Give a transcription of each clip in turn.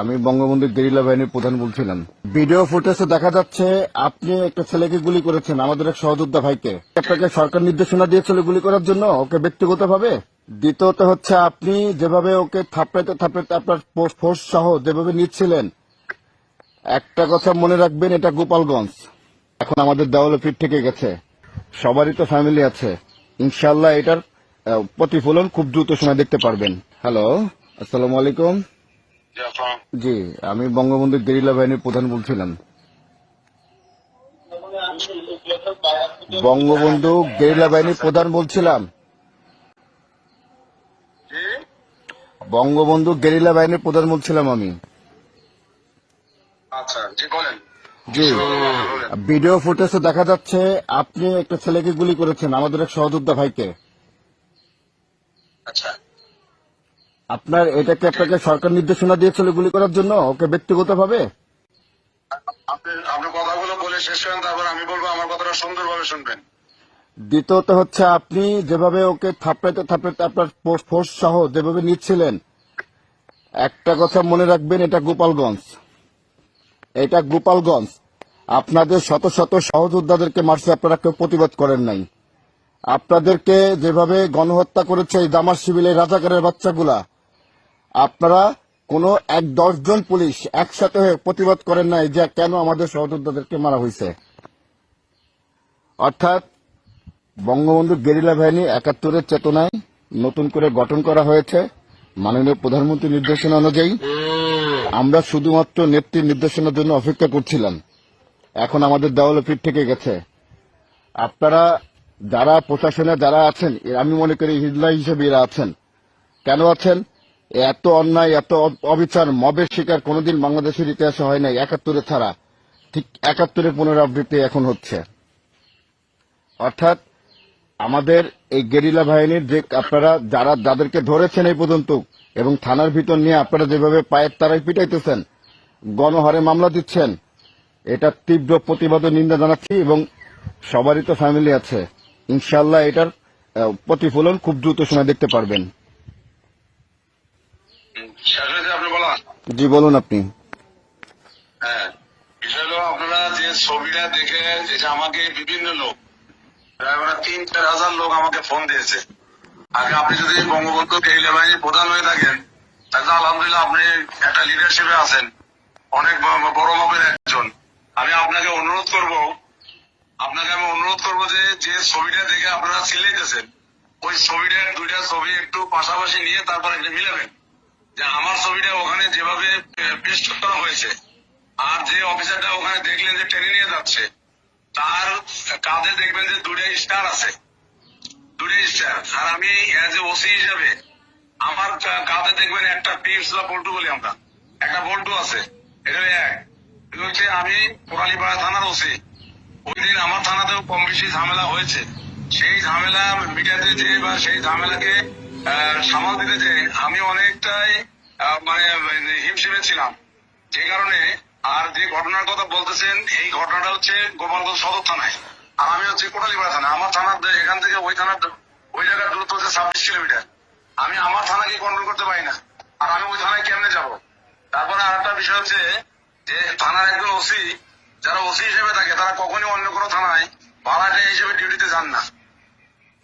আমি বঙ্গবন্ধু গেরিলা বাহিনীর প্রধান বলছিলাম। ভিডিও ফুটেজে দেখা যাচ্ছে, আপনি একটা ছেলেকে গুলি করেছেন, আমাদের এক সহযোদ্ধা ভাইকে। আপনাকে সরকার নির্দেশনা দিয়েছিল গুলি করার জন্য, ওকে ব্যক্তিগতভাবে? দ্বিতীয়ত হচ্ছে, আপনি যেভাবে ওকে থাপড়াইতে থাপড়াইতে আপনার ফোর্স সহ যেভাবে নিচ্ছিলেন, একটা কথা মনে রাখবেন, এটা গোপালগঞ্জ। এখন আমাদের দেওয়ালে পিঠ থেকে গেছে। সবারই তো ফ্যামিলি আছে। ইনশাল্লাহ এটার প্রতিফলন খুব দ্রুত সময় দেখতে পারবেন। হ্যালো আসসালামু আলাইকুম। জি, আমি বঙ্গবন্ধু গেরিলা বাহিনীর প্রধান বলছিলাম। বঙ্গবন্ধু গেরিলা বাহিনীর প্রধান বলছিলাম। বঙ্গবন্ধু গেরিলা বাহিনীর প্রধান বলছিলাম আমি। আচ্ছা জি। ভিডিও ফুটেজে দেখা যাচ্ছে আপনি একটা ছেলেকে গুলি করেছেন আমাদের এক সহযোদ্ধা ভাইকে। আচ্ছা। আপনার এটা কি আপনাকে সরকার নির্দেশনা দিয়েছিল গুলি করার জন্য? ওকে ব্যক্তিগতভাবে? আপনি আপনি কথাগুলো বলে শেষ করেন তারপর আমি বলব আমার কথাটা সুন্দরভাবে শুনবেন। দ্বিতীয়ত হচ্ছে আপনি যেভাবে ওকে থাপড়াইতে থাপড়াইতে আপনার ফোর্স সহ যেভাবে নিচ্ছিলেন একটা কথা মনে রাখবেন এটা গোপালগঞ্জ। এটা গোপালগঞ্জ। আপনাদের শত শত সহযোদ্ধাদেরকে মারছে আপনারা কেউ প্রতিবাদ করেন নাই। আপনাদেরকে যেভাবে গণহত্যা করেছে এই দামার শিবিলের রাজাকারের বাচ্চাগুলা আপনারা কোনো এক দশজন পুলিশ একসাথে হয়ে প্রতিবাদ করেন নাই যে কেন আমাদের সহযোদ্ধাদেরকে মারা হয়েছে। অর্থাৎ বঙ্গবন্ধু গেরিলা বাহিনী একাত্তরের চেতনায় নতুন করে গঠন করা হয়েছে। মাননীয় প্রধানমন্ত্রী নির্দেশনা অনুযায়ী আমরা শুধুমাত্র নেত্রীর নির্দেশনার জন্য অপেক্ষা করছিলাম। এখন আমাদের দেওয়ালে পিঠ থেকে গেছে। আপনারা যারা প্রশাসনে যারা আছেন আমি মনে করি হিজলা হিসেবে এরা আছেন। কেন আছেন? এত অন্যায়, এত অবিচার, মবের শিকার কোনোদিন বাংলাদেশের ইতিহাসে হয় নাই, একাত্তরে ছাড়া। ঠিক একাত্তরের পুনরাবৃত্তি এখন হচ্ছে। অর্থাৎ আমাদের এই গেরিলা বাহিনীর যে আপনারা যারা, যাদেরকে ধরেছেন এই পর্যন্ত এবং থানার ভিতর নিয়ে আপনারা যেভাবে পায়ের তারাই পিটাইতেছেন, গণহারে মামলা দিচ্ছেন, এটা তীব্র প্রতিবাদ নিন্দা জানাচ্ছি এবং সবারই তো ফ্যামিলি আছে। ইনশাল্লাহ এটার প্রতিফলন খুব দ্রুত সময় দেখতে পারবেন হুম, শেষ হয়েছে আপনি বলান জি বলুন আপনি। হ্যাঁ বিষয় হলো আপনারা যে ছবিটা দেখে আমাকে বিভিন্ন লোক প্রায় মানে তিন চার হাজার লোক আমাকে ফোন দিয়েছে। আগে আপনি যদি বঙ্গবন্ধু বাহিনীর প্রধান হয়ে থাকেন তাহলে আলহামদুলিল্লাহ আপনি একটা লিডারশিপে আছেন। অনেক বড় মাপের একজন। আমি আপনাকে অনুরোধ করব আপনাকে আমি অনুরোধ করব যে যে ছবিটা দেখে আপনারা সিলেটেছেন ওই ছবিটার দুইটা ছবি একটু পাশাপাশি নিয়ে তারপর মিলাবেন। যে আমার ছবিটা ওখানে যেভাবে পেস্ট করা হয়েছে, আর যে অফিসারটা ওখানে দেখলেন যে টেনে নিয়ে যাচ্ছে, তার কাঁধে দেখবেন যে দুটো স্টার আছে। দুটো স্টার আর আমি অ্যাজ এ ওসি হিসেবে, আমার কা- কাঁধে দেখবেন একটা পিপস বা বল্টু বলি আমরা। একটা বল্টু আছে, এটা এক। হচ্ছে আমি কোরালীপাড়া থানার ওসি ওই দিন আমার থানাতেও কম বেশি ঝামেলা হয়েছে। সেই ঝামেলা মিটাতে যে বা সেই ঝামেলাকে সামাল দিতে যে আমি অনেকটাই মানে হিমশিমে ছিলাম। যে কারণে আর যে ঘটনার কথা বলতেছেন, এই ঘটনাটা হচ্ছে গোপালগঞ্জ সদর থানায়। আর আমি হচ্ছে কোটালীপাড়া থানা আমার থানার এখান থেকে ওই থানার ওই জায়গার দূরত্ব হচ্ছে ছাব্বিশ কিলোমিটার। আমি আমার থানাকে কন্ট্রোল করতে পারি না। আর আমি ওই থানায় কেমনে যাব? তারপরে আর একটা বিষয় হচ্ছে যে থানার একজন ওসি, যারা ওসি হিসেবে থাকে, তারা কখনই অন্য কোনো থানায় ভাড়াটে হিসেবে ডিউটিতে যান না।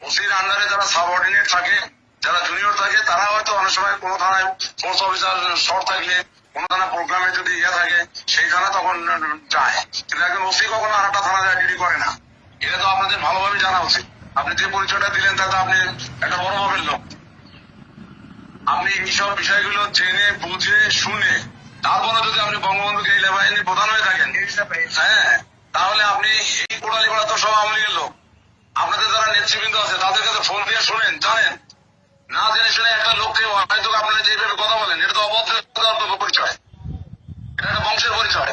ওসির আন্ডারে যারা সাবঅর্ডিনেট থাকে যারা জুনিয়র থাকে, তারা হয়তো অনেক সময় কোনো থানায় ফোর্স অফিসার শর্ট থাকলে, কোনো থানা প্রোগ্রামে যদি ইয়ে থাকে, সেই থানা তখন যায়। কিন্তু একজন ওসি কখনো আর একটা থানা যায় ডিউটি করে না। এটা তো আপনাদের ভালোভাবে জানা উচিত। আপনি যে পরিচয়টা দিলেন, তাতে আপনি একটা বড় মাপের লোক। আপনি এইসব বিষয়গুলো জেনে, বুঝে, শুনে, তারপরে যদি আপনি বঙ্গবন্ধু গেরিলা বাহিনীর প্রধান হয়ে থাকেন হ্যাঁ তাহলে আপনি এই কোটালি পাড়া তো সব আওয়ামী লীগের লোক। আপনাদের যারা নেতৃবৃন্দ আছে, তাদের কাছে ফোন দিয়ে শুনেন, জানেন। না জেনে শুনে একটা লোককে হয়তো আপনারা যেভাবে কথা বলেন এটা তো অভদ্র পরিচয়। এটা একটা বংশের পরিচয়।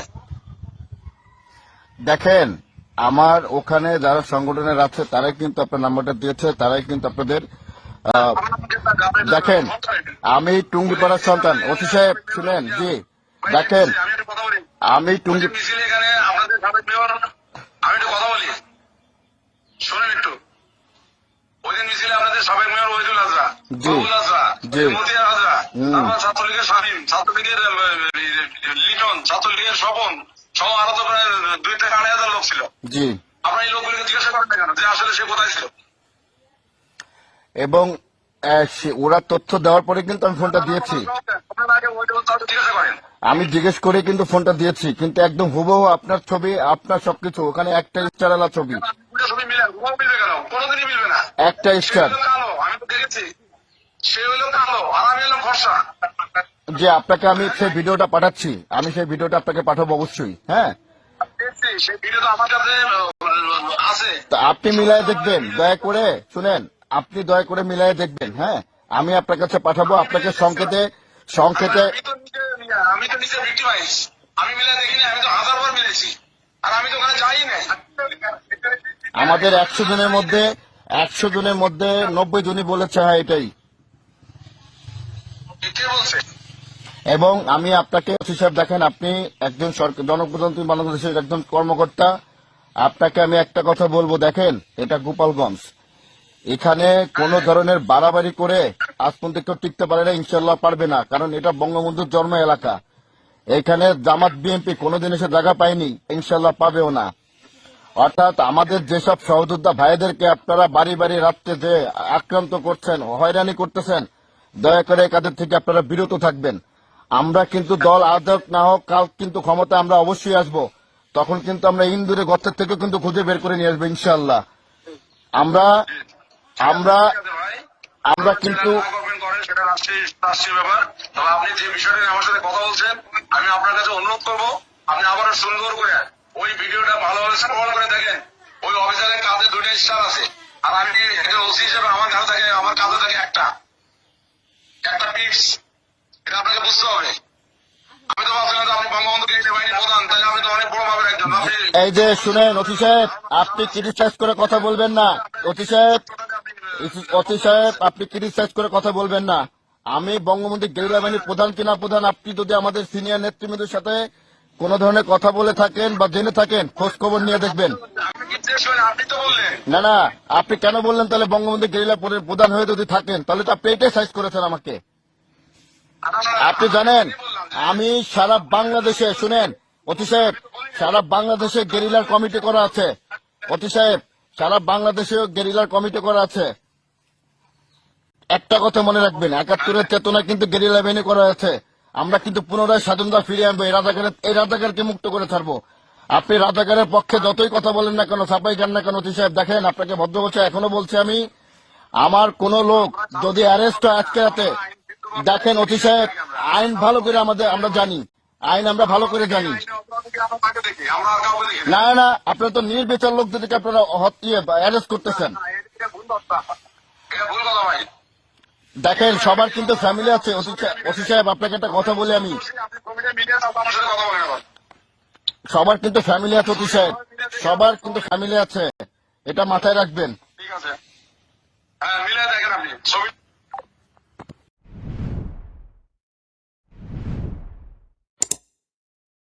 দেখেন আমার ওখানে যারা সংগঠনের আছে তারাই কিন্তু আপনার নাম্বারটা দিয়েছে তারাই কিন্তু আপনাদের দেখেন আমি টুঙ্গিপাড়ার সন্তান। ওসি সাহেব শুনেন জি। দেখেন আমি টুঙ্গি আমি একটু কথা বলি। শোনেন একটু। ওই দিন মিছিলে আপনাদের সাবেক মেয়র ওহিদুল হাজরা জি। বাবুল হাজরা জি। মতিয়ার হাজরা হুম। তারপর ছাত্রলীগের শামীম ছাত্রলীগের লিটন ছাত্রলীগের স্বপন সহ আরও তো প্রায় দুই থেকে আড়াই হাজার লোক ছিল। জি। আপনারা এই লোকগুলোকে জিজ্ঞাসা করেন কেন? যে আসলে সে কোথায় ছিল? এবং ওরা তথ্য দেওয়ার পরে কিন্তু আমি ফোনটা দিয়েছি। আমি জিজ্ঞেস করে কিন্তু ফোনটা দিয়েছি কিন্তু একদম হুবহু আপনার ছবি আপনার সবকিছু ওখানে একটা স্টার ছবি। একটা স্টার হলো কালো আমি তো দেখেছি সে হলো কালো আর আমি হলাম ফর্সা যে আপনাকে আমি সেই ভিডিওটা পাঠাচ্ছি আমি সেই ভিডিওটা আপনাকে পাঠাবো অবশ্যই হ্যাঁ? সেই ভিডিও আমার কাছে আছে। তা আপনি মিলায় দেখবেন দয়া করে শুনেন আপনি দয়া করে মিলায় দেখবেন হ্যাঁ? আমি আপনার কাছে পাঠাবো আপনাকে সংকেতে সংকেতে আমি তো নিজে আমি তো নিজে ভিক্টিমাইজ আমি মিলে দেখিনি আমি তো হাজার বার মিলেছি আর আমি তো ওখানে যাই নাই। আমাদের একশো জনের মধ্যে একশো জনের মধ্যে নব্বই জনই বলেছে হ্যাঁ এটাই। এবং আমি আপনাকে হিসাব দেখেন, আপনি একজন জনপ্রতিনিধি বাংলাদেশের একজন কর্মকর্তা। আপনাকে আমি একটা কথা বলব, দেখেন, এটা গোপালগঞ্জ। এখানে কোন ধরনের বাড়াবাড়ি করে আজ পর্যন্ত কেউ টিকতে পারে না ইনশাল্লাহ পারবে না, কারণ এটা বঙ্গবন্ধুর জন্ম এলাকা। এখানে জামাত বিএনপি কোনোদিন এসে জায়গা পায়নি ইনশাল্লাহ পাবেও না। অর্থাৎ আমাদের যেসব সহযোদ্ধা ভাইদেরকে আপনারা বাড়ি বাড়ি রাত্রে যে আক্রান্ত করছেন, হয়রানি করতেছেন দয়া করে কাজের থেকে আপনারা বিরত থাকবেন। আমরা কিন্তু দল আদক না হোক, কাল কিন্তু ক্ষমতা আমরা অবশ্যই আসব। তখন কিন্তু আমরা ইন্দুরে গর্তের থেকে কিন্তু খুঁজে বের করে নিয়ে আসব ইনশাল্লাহ আমরা আমরা আমরা কিন্তু আমার কাছে একটা। একটা এটা আপনাকে বুঝতে হবে? আমি তো ভাবছিলাম আপনি বঙ্গবন্ধু কেন্দ্রীয় বাহিনী প্রধান। তাহলে আপনি তো অনেক বড় ভাবের একজন। এই যে শুনেন অতি সাহেব আপনি ক্রিটিসাইজ করে কথা বলবেন না। অতি সাহেব অতি সাহেব আপনি ক্রিটিসাইজ করে কথা বলবেন না। আমি বঙ্গবন্ধু গেরিলা বাহিনীর প্রধান কিনা প্রধান আপনি যদি আমাদের সিনিয়র নেতৃবৃন্দের সাথে কোন ধরনের কথা বলে থাকেন বা জেনে থাকেন খোঁজ খবর নিয়ে দেখবেন। না না আপনি কেন বললেন তাহলে বঙ্গবন্ধু গেরিলা প্রধান হয়ে যদি থাকেন তাহলে তো আপনি এটাই সাইজ করেছেন আমাকে। আপনি জানেন, আমি সারা বাংলাদেশে, শুনেন, অতি সাহেব, সারা বাংলাদেশে গেরিলার কমিটি করা আছে। অতি সাহেব, সারা বাংলাদেশে গেরিলার কমিটি করা আছে। একটা কথা মনে রাখবেন, একাত্তরের চেতনা কিন্তু গেরিলা বাহিনী করা আছে। আমরা কিন্তু পুনরায় স্বাধীনতা ফিরে আনব, এই রাজাকারের এই রাজাকারকে মুক্ত করে ছাড়বো। আপনি রাজাকারের পক্ষে যতই কথা বলেন না কেন, ছাপাই যান না কেন, অতি সাহেব, দেখেন, আপনাকে ভদ্র বলছে এখনও বলছি আমি, আমার কোন লোক যদি অ্যারেস্ট হয় আজকে রাতে দেখেন অতি সাহেব, আইন ভালো করে আমাদের, আমরা জানি। আইন আমরা ভালো করে জানি। না না, আপনারা তো নির্বিচার লোকদেরকে আপনারা অ্যারেস্ট করতেছেন কথা ভাই দেখেন, সবার কিন্তু ফ্যামিলি আছে। অতি সাহেব- আপনাকে একটা কথা বলি আমি। সবার কিন্তু ফ্যামিলি আছে, অতি সাহেব। সবার কিন্তু ফ্যামিলি আছে। এটা মাথায় রাখবেন। ঠিক আছে। হ্যাঁ মিলে দেখেন আপনি।